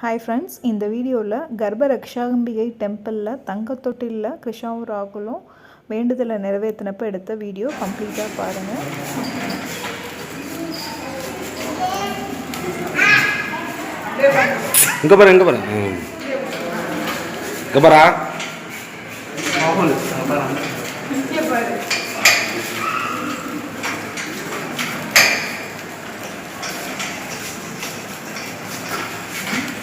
hi friends இந்த வீடியோவில் கர்ப்ப ரக்ஷாம்பிகை டெம்பிளில் தங்கத்தொட்டிலில் கிருஷ்ணாவும் ராகுலும் வேண்டுதலை நிறைவேற்றினப்போ எடுத்த வீடியோ கம்ப்ளீட்டாக பாருங்கள் இங்கே பாரு இங்கே பாரு இங்கே பாரா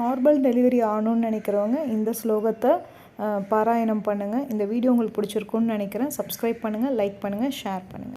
நார்மல் டெலிவரி ஆகணும்னு நினைக்கிறவங்க இந்த ஸ்லோகத்தை பாராயணம் பண்ணுங்கள் இந்த வீடியோ உங்களுக்கு பிடிச்சிருக்குன்னு நினைக்கிறேன் சப்ஸ்கிரைப் பண்ணுங்கள் லைக் பண்ணுங்கள் ஷேர் பண்ணுங்கள்